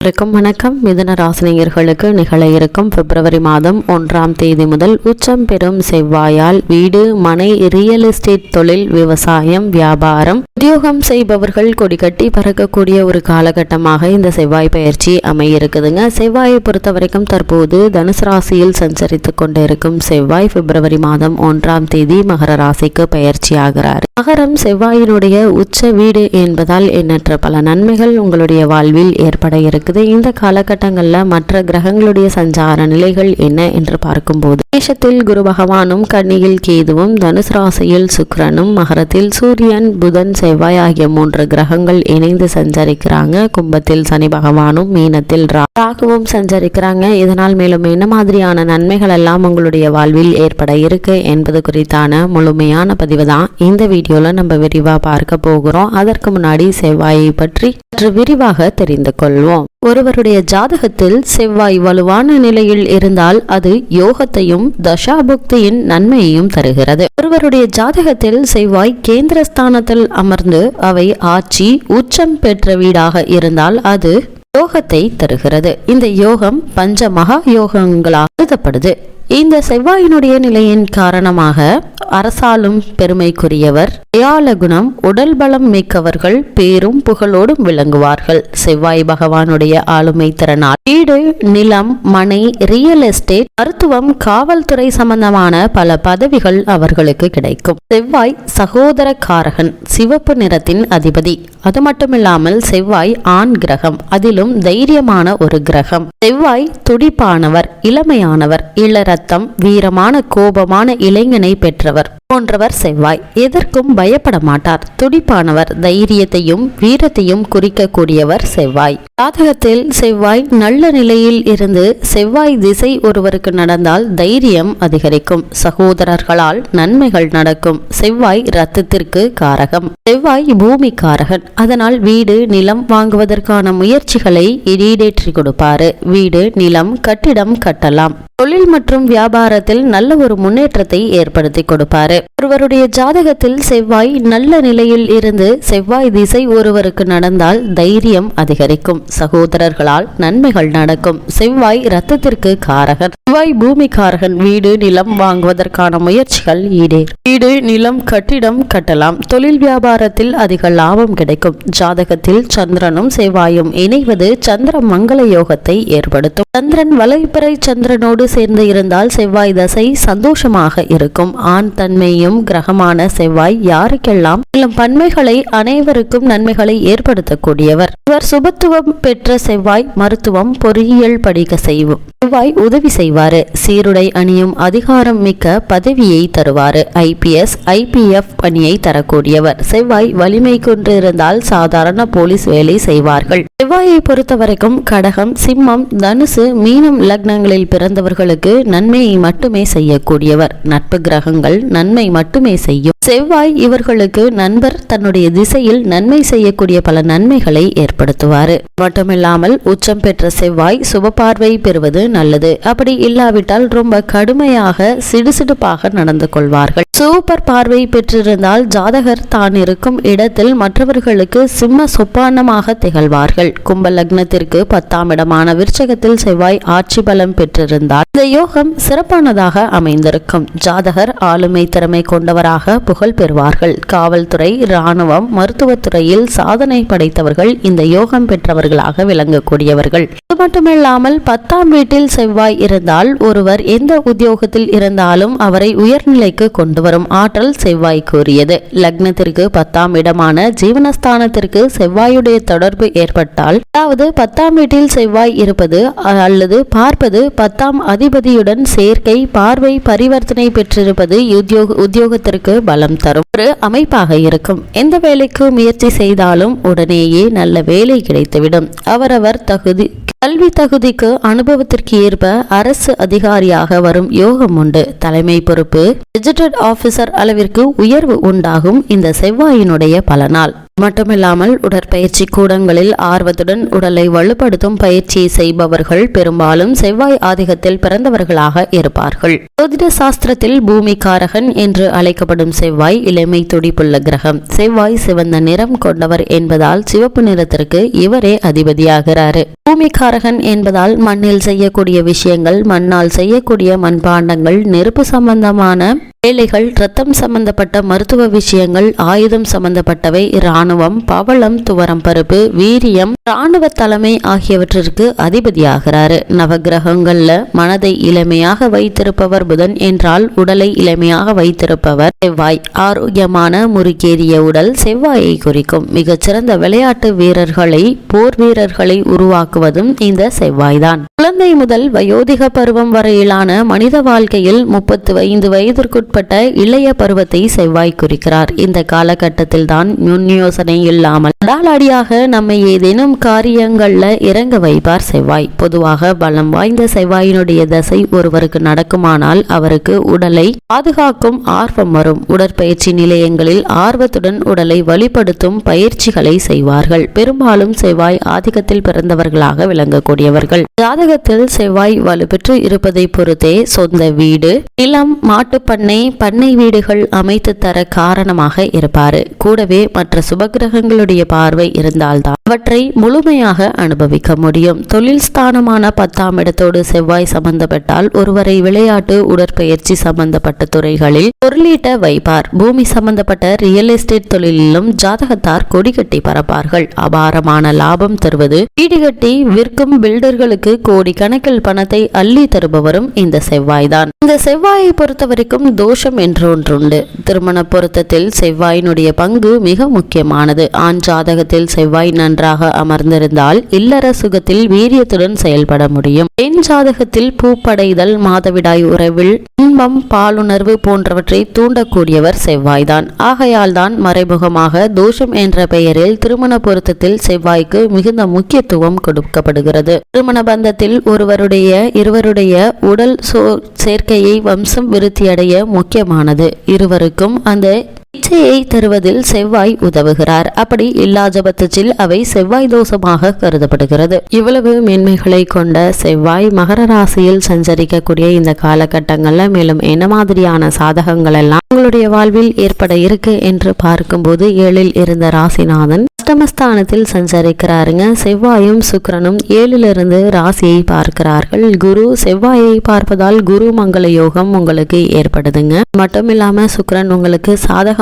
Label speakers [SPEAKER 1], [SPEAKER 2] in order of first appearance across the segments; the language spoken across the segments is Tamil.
[SPEAKER 1] வணக்கம் வணக்கம். மிதன ராசினியர்களுக்கு நிகழ இருக்கும் பிப்ரவரி மாதம் ஒன்றாம் தேதி முதல் உச்சம் பெறும் செவ்வாயால் வீடு மனை ரியல் எஸ்டேட் தொழில் விவசாயம் வியாபாரம் உத்தியோகம் செய்பவர்கள் கொடிகட்டி பறக்கக்கூடிய ஒரு காலகட்டமாக இந்த செவ்வாய் பயிற்சி அமையிருக்குதுங்க. செவ்வாயை பொறுத்த வரைக்கும் தற்போது தனுசு ராசியில் சஞ்சரித்து கொண்டிருக்கும் செவ்வாய் பிப்ரவரி மாதம் ஒன்றாம் தேதி மகர ராசிக்கு பயிற்சி ஆகிறார். மகரம் செவ்வாயினுடைய உச்ச வீடு என்பதால் எண்ணற்ற பல நன்மைகள் உங்களுடைய வாழ்வில் ஏற்பட இருக்குது இந்த காலகட்டங்களில் மற்ற கிரகங்களுடைய சஞ்சார நிலைகள் என்ன என்று பார்க்கும்போது மேஷத்தில் குரு பகவானும் கன்னியில் கேதுவும் தனுசு ராசியில் சுக்கிரனும் மகரத்தில் சூரியன் புதன் செவ்வாய் ஆகிய மூன்று கிரகங்கள் இணைந்து சஞ்சரிக்கிறாங்க. கும்பத்தில் சனி பகவானும் மீனத்தில் ராகுவும் சஞ்சரிக்கிறாங்க. இதனால் மேலும் என்ன மாதிரியான நன்மைகள் எல்லாம் உங்களுடைய வாழ்வில் ஏற்பட இருக்கு என்பது குறித்தான முழுமையான பதிவு தான் இந்த வீடியோல நம்ம விரிவா பார்க்க போகிறோம். அதற்கு முன்னாடி செவ்வாயை பற்றி சற்று விரிவாக தெரிந்து கொள்வோம். ஒருவருடைய ஜாதகத்தில் செவ்வாய் வலுவான நிலையில் இருந்தால் அது யோகத்தையும் தசாபுக்தியின் நன்மையையும் தருகிறது. ஒருவருடைய ஜாதகத்தில் செவ்வாய் கேந்திரஸ்தானத்தில் அமர்ந்து அவை ஆட்சி உச்சம் பெற்ற வீடாக இருந்தால் அது யோகத்தை தருகிறது. இந்த யோகம் பஞ்ச மகா யோகங்களாக கருதப்படுது. இந்த செவ்வாயினுடைய நிலையின் காரணமாக அரசாலும் பெருமைக்குரியவர். தயால குணம் உடல் பலம் மிக்கவர்கள் பேரும் புகழோடும் விளங்குவார்கள். செவ்வாய் பகவானுடைய ஆளுமை திறனால் வீடு நிலம் மனை ரியல் எஸ்டேட் மருத்துவம் காவல்துறை சம்பந்தமான பல பதவிகள் அவர்களுக்கு கிடைக்கும். செவ்வாய் சகோதர காரகன் சிவப்பு நிறத்தின் அதிபதி. அது மட்டுமில்லாமல் செவ்வாய் ஆண் கிரகம் அதிலும் தைரியமான ஒரு கிரகம். செவ்வாய் துடிப்பானவர் இளமையானவர் இளர ரத்தம் வீரமான கோபமான இளைஞனை பெற்றவர். போன்றவர் செவ்வாய். எதற்கும் பயப்பட மாட்டார். துடிப்பானவர் தைரியத்தையும் வீரத்தையும் குறிக்கக்கூடியவர் செவ்வாய். ஜாதகத்தில் செவ்வாய் நல்ல நிலையில் இருந்து செவ்வாய் திசை ஒருவருக்கு நடந்தால் தைரியம் அதிகரிக்கும். சகோதரர்களால் நன்மைகள் நடக்கும். செவ்வாய் ரத்தத்திற்கு காரகம். செவ்வாய் பூமி காரகன். அதனால் வீடு நிலம் வாங்குவதற்கான முயற்சிகளை ஈடேற்றி கொடுப்பாரு. வீடு நிலம் கட்டிடம் கட்டலாம். தொழில் மற்றும் வியாபாரத்தில் நல்ல ஒரு முன்னேற்றத்தை ஏற்படுத்தி கொடுப்பாரு. ஒருவருடைய ஜாதகத்தில் செவ்வாய் நல்ல நிலையில் இருந்து செவ்வாய் திசை ஒருவருக்கு நடந்தால் தைரியம் அதிகரிக்கும். சகோதரர்களால் நன்மைகள் நடக்கும். செவ்வாய் ரத்தத்திற்கு காரகன். செவ்வாய் பூமிக்காரகன். வீடு நிலம் வாங்குவதற்கான முயற்சிகள் ஈடேர் வீடு நிலம் கட்டிடம் கட்டலாம். தொழில் வியாபாரத்தில் அதிக லாபம் கிடைக்கும். ஜாதகத்தில் சந்திரனும் செவ்வாயும் இணைவது சந்திர மங்கள யோகத்தை ஏற்படுத்தும். சந்திரன் வலைப்பறை சந்திரனோடு சேர்ந்து இருந்தால் செவ்வாய் தசை சந்தோஷமாக இருக்கும். ஆண் தன்மையும் கிரகமான செவ்வாய் யாருக்கெல்லாம் பன்மைகளை அனைவருக்கும் நன்மைகளை ஏற்படுத்தக்கூடியவர். இவர் சுபத்துவம் பெற்ற செவ்வாய் மருத்துவம் பொறியியல் படிக்க செய்வோம் செவ்வாய் உதவி செய்வாரு. சீருடை அணியும் அதிகாரம் மிக்க பதவியை தருவாரு. ஐபிஎஸ் ஐபிஎஃப் பணியை தரக்கூடியவர். செவ்வாய் வலிமை கொண்டிருந்தால் சாதாரண போலீஸ் வேலை செய்வார்கள். செவ்வாயை பொறுத்தவரைக்கும் கடகம் சிம்மம் தனுசு மீனம் லக்னங்களில் பிறந்தவர்களுக்கு நன் நன்மையை மட்டுமே செய்யக்கூடியவர். நட்பு கிரகங்கள் நன்மை மட்டுமே செய்யும். செவ்வாய் இவர்களுக்கு நண்பர் தன்னுடைய திசையில் நன்மை செய்யக்கூடிய பல நன்மைகளை ஏற்படுத்துவார். மட்டுமில்லாமல் உச்சம் பெற்ற செவ்வாய் சுபபார்வை பெறுவது நல்லது. அப்படி இல்லாவிட்டால் ரொம்ப கடுமையாக சிடுசிடுப்பாக நடந்து கொள்வார்கள். சூப்பர் பார்வை பெற்றிருந்தால் ஜாதகர் தான் இருக்கும் இடத்தில் மற்றவர்களுக்கு சிம்ம சொப்பானமாக திகழ்வார்கள். கும்ப லக்னத்திற்கு பத்தாம் இடமான விருச்சகத்தில் செவ்வாய் ஆட்சி பலம் பெற்றிருந்தால் இந்த யோகம் சிறப்பானதாக அமைந்திருக்கும். ஜாதகர் ஆளுமை திறமை கொண்டவராக புகழ் பெறுவார்கள். காவல்துறை இராணுவம் மருத்துவத்துறையில் சாதனை படைத்தவர்கள் இந்த யோகம் பெற்றவர்களாக விளங்கக்கூடியவர்கள். அது மட்டுமில்லாமல் பத்தாம் வீட்டில் செவ்வாய் இருந்தால் ஒருவர் எந்த உத்தியோகத்தில் இருந்தாலும் அவரை உயர்நிலைக்கு கொண்டு வரும் ஆற்றல் செவ்வாய் கூறியது. லக்னத்திற்கு பத்தாம் இடமான ஜீவனஸ்தானத்திற்கு செவ்வாயுடைய தொடர்பு ஏற்பட்டால் அதாவது பத்தாம் வீட்டில் செவ்வாய் இருப்பது அல்லது பார்ப்பது பத்தாம் அதிபதியுடன் சேர்க்கை பார்வை பரிவர்த்தனை பெற்றிருப்பது உத்தியோக உத்தியோகத்திற்கு பலம் தரும். ஒரு அமைப்பாக இருக்கும். எந்த வேலைக்கு முயற்சி செய்தாலும் உடனேயே நல்ல வேலை கிடைத்துவிடும். அவரவர் தகுதி கல்வி தகுதிக்கு அனுபவத்திற்கு ஏற்ப அரசு அதிகாரியாக வரும் யோகம் உண்டு. தலைமை பொறுப்பு கெஜெட்டட் ஆஃபீஸர் அளவிற்கு உயர்வு உண்டாகும் இந்த செவ்வாயினுடைய பலனால். மட்டுமில்லாமல் உடற்பயிற்சி கூடங்களில் ஆர்வத்துடன் உடலை வலுப்படுத்தும் பயிற்சியை செய்பவர்கள் பெரும்பாலும் செவ்வாய் ஆதிக்கத்தில் பிறந்தவர்களாக இருப்பார்கள். ஜோதிட சாஸ்திரத்தில் பூமிகாரகன் என்று அழைக்கப்படும் செவ்வாய் இளமை துடிப்புள்ள கிரகம். செவ்வாய் சிவந்த நிறம் கொண்டவர் என்பதால் சிவப்பு நிறத்திற்கு இவரே அதிபதியாகிறாரு. பூமிகாரகன் என்பதால் மண்ணில் செய்யக்கூடிய விஷயங்கள் மண்ணால் செய்யக்கூடிய மண்பாண்டங்கள் நெருப்பு சம்பந்தமான வேலைகள் ரத்தம் சம்பந்தப்பட்ட மருத்துவ விஷயங்கள் ஆயுதம் சம்பந்தப்பட்டவை இராணுவம் பவளம் துவரம் பருப்பு வீரியம் இராணுவ தலைமை ஆகியவற்றிற்கு அதிபதியாகிறாரு. நவகிரகங்கள்ல மனதை இளமையாக வைத்திருப்பவர் புதன் என்றால் உடலை இளமையாக வைத்திருப்பவர் செவ்வாய். ஆரோக்கியமான முறுக்கேறிய உடல் செவ்வாயை குறிக்கும். மிகச்சிறந்த விளையாட்டு வீரர்களை போர் வீரர்களை உருவாக்குவதும் இந்த செவ்வாய்தான். குழந்தை முதல் வயோதிக பருவம் வரையிலான மனித வாழ்க்கையில் முப்பத்து ஐந்து வயதிற்குட்பட்ட இளைய பருவத்தை செவ்வாய் குறிக்கிறார். இந்த காலகட்டத்தில் தான் முன் யோசனை இல்லாமல் அடாலடியாக நம்மை ஏதேனும் காரியங்கள்ல இறங்க வைப்பார் செவ்வாய். பொதுவாக பலம் வாய்ந்த செவ்வாயினுடைய தசை ஒருவருக்கு நடக்குமானால் அவருக்கு உடலை பாதுகாக்கும் ஆர்வம் வரும். உடற்பயிற்சி நிலையங்களில் ஆர்வத்துடன் உடலை வழிப்படுத்தும் பயிற்சிகளை செய்வார்கள். பெரும்பாலும் செவ்வாய் ஆதிக்கத்தில் பிறந்தவர்களாக விளங்கக்கூடியவர்கள். ஜாதகத்தில் செவ்வாய் வலுப்பெற்று இருப்பதை பொறுத்தே சொந்த வீடு நிலம் மாட்டுப்பண்ணை பண்ணை வீடுகள் அமைத்து தர காரணமாக இருப்பார். கூடவே மற்ற சுப சுபகிரகங்களுடைய பார்வை இருந்தால்தான் அவற்றை முழுமையாக அனுபவிக்க முடியும். தொழில் ஸ்தானமான பத்தாம் இடத்தோடு செவ்வாய் சம்பந்தப்பட்டால் ஒருவரை விளையாட்டு உடற்பயிற்சி சம்பந்தப்பட்ட துறைகளில் பொருளீட்ட வைப்பார். பூமி சம்பந்தப்பட்ட ரியல் எஸ்டேட் தொழிலிலும் ஜாதகத்தார் கொடி கட்டி பரப்பார்கள் அபாரமான லாபம் தருவது வீடு கட்டி விற்கும் பில்டர்களுக்கு கோடி கணக்கில் பணத்தை அள்ளி தருபவரும் இந்த செவ்வாய்தான். இந்த செவ்வாயை பொறுத்தவரைக்கும் தோஷம் என்று ஒன்றுண்டு. திருமண பொருத்தத்தில் செவ்வாயினுடைய பங்கு மிக முக்கியமானது ஆண் ஜாதகத்தில் செவ்வாய் நன்றாக அமர்ந்திருந்தால் இல்லற சுகத்தில் வீரியத்துடன் செயல்பட முடியும். பெண் ஜாதகத்தில் பூப்படைதல் மாதவிடாய் உறவில் இன்பம் பாலுணர்வு போன்றவற்றை தூண்டக்கூடியவர் செவ்வாய்தான். ஆகையால் தான் மறைமுகமாக தோஷம் என்ற பெயரில் திருமண பொருத்தத்தில் செவ்வாய்க்கு மிகுந்த முக்கியத்துவம் கொடுக்கப்படுகிறது. திருமண பந்தத்தில் ஒருவருடைய இருவருடைய உடல் சோ சேர்க்கையை வம்சம் விருத்தியடைய முக்கியமானது. இருவருக்கும் அந்த இச்சையை தருவதில் செவ்வாய் உதவுகிறார். அப்படி இல்லாத பட்சத்தில் அவை செவ்வாய் தோஷமாக கருதப்படுகிறது. இவ்வளவு மேன்மைகளை கொண்ட செவ்வாய் மகர ராசியில் சஞ்சரிக்கக்கூடிய இந்த காலகட்டங்கள்ல மேலும் என்ன மாதிரியான சாதகங்கள் எல்லாம் உங்களுடைய வாழ்வில் ஏற்பட இருக்கு என்று பார்க்கும்போது ஏழில் இருந்த ராசிநாதன் அஷ்டமஸ்தானத்தில் சஞ்சரிக்கிறாருங்க. செவ்வாயும் சுக்கரனும் ஏழிலிருந்து ராசியை பார்க்கிறார்கள். குரு செவ்வாயை பார்ப்பதால் குரு மங்கள யோகம் உங்களுக்கு ஏற்படுதுங்க. மட்டும் இல்லாம சுக்கரன் உங்களுக்கு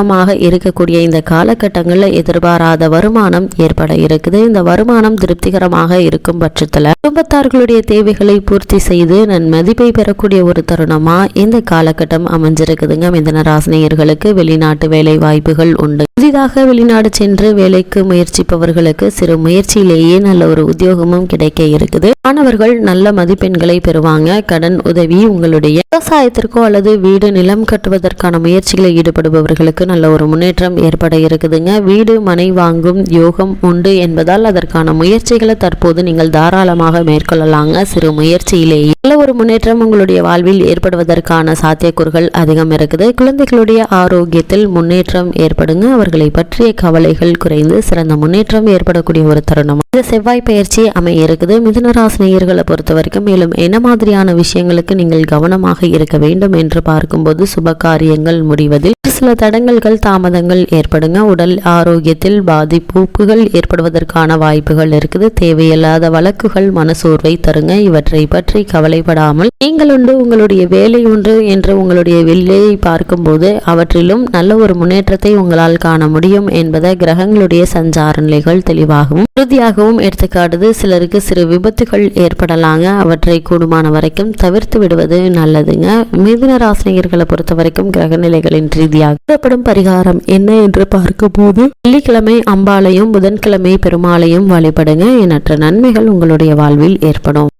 [SPEAKER 1] சாதகமாக இருக்கக்கூடிய இந்த காலகட்டங்களில் எதிர்பாராத வருமானம் ஏற்பட இருக்குது. இந்த வருமானம் திருப்திகரமாக இருக்கும் பட்சத்துல குடும்பத்தார்களுடைய தேவைகளை பூர்த்தி செய்து நன் மதிப்பை பெறக்கூடிய ஒரு தருணமா இந்த காலகட்டம் அமைஞ்சிருக்குதுங்க. மிதன ராசினியர்களுக்கு வெளிநாட்டு வேலை வாய்ப்புகள் உண்டு. புதிதாக வெளிநாடு சென்று வேலைக்கு முயற்சிப்பவர்களுக்கு சிறு முயற்சியிலேயே நல்ல ஒரு உத்தியோகமும் கிடைக்க இருக்குது. மாணவர்கள் நல்ல மதிப்பெண்களை பெறுவாங்க. கடன் உதவி உங்களுடைய விவசாயத்திற்கோ அல்லது வீடு நிலம் கட்டுவதற்கான முயற்சிகளை ஈடுபடுபவர்களுக்கு நல்ல ஒரு முன்னேற்றம் ஏற்பட இருக்குதுங்க. வீடு மனை வாங்கும் யோகம் உண்டு என்பதால் அதற்கான முயற்சிகளை தற்போது நீங்கள் தாராளமாக மேற்கொள்ளலாங்க. சிறு முயற்சியிலேயே நல்ல ஒரு முன்னேற்றம் உங்களுடைய வாழ்வில் ஏற்படுவதற்கான சாத்தியக்கூறுகள் அதிகம் இருக்குது. குழந்தைகளுடைய ஆரோக்கியத்தில் முன்னேற்றம் ஏற்படுங்க. அவர்களை பற்றிய கவலைகள் குறைந்து சிறந்த முன்னேற்றம் ஏற்படக்கூடிய ஒரு தருணம். இந்த செவ்வாய் பயிற்சி அமைய இருக்குது. மிதுனராசினியர்களை பொறுத்த வரைக்கும் மேலும் என்ன மாதிரியான விஷயங்களுக்கு நீங்கள் கவனமாக இருக்க வேண்டும் என்று பார்க்கும்போது சுப காரியங்கள் முடிவதில் சில தடங்கள் தடங்கல்கள் தாமதங்கள் ஏற்படுங்க. உடல் ஆரோக்கியத்தில் பாதிப்புகள் ஏற்படுவதற்கான வாய்ப்புகள் இருக்குது. தேவையில்லாத வழக்குகள் மனசோர்வை தருங்க. இவற்றை பற்றி கவலைப்படாமல் நீங்கள் உண்டு உங்களுடைய வேலை ஒன்று என்று உங்களுடைய வேலையை பார்க்கும்போது அவற்றிலும் நல்ல ஒரு முன்னேற்றத்தை உங்களால் காண முடியும் என்பதை கிரகங்களுடைய சஞ்சார நிலைகள் தெளிவாகவும் உறுதியாகவும் எடுத்துக்காட்டுது. சிலருக்கு சிறு விபத்துகள் ஏற்படலாங்க. அவற்றை கூடுமான வரைக்கும் தவிர்த்து விடுவது நல்லதுங்க. மிதுன ராசினியர்களை பொறுத்த வரைக்கும் கிரக நிலைகளின் ரீதியாக கூறப்படும் பரிகாரம் என்ன என்று பார்க்கும்போது வெள்ளிக்கிழமை அம்பாளையும் புதன்கிழமை பெருமாளையும் வழிபடுங்க. எண்ணற்ற நன்மைகள் உங்களுடைய வாழ்வில் ஏற்படும்.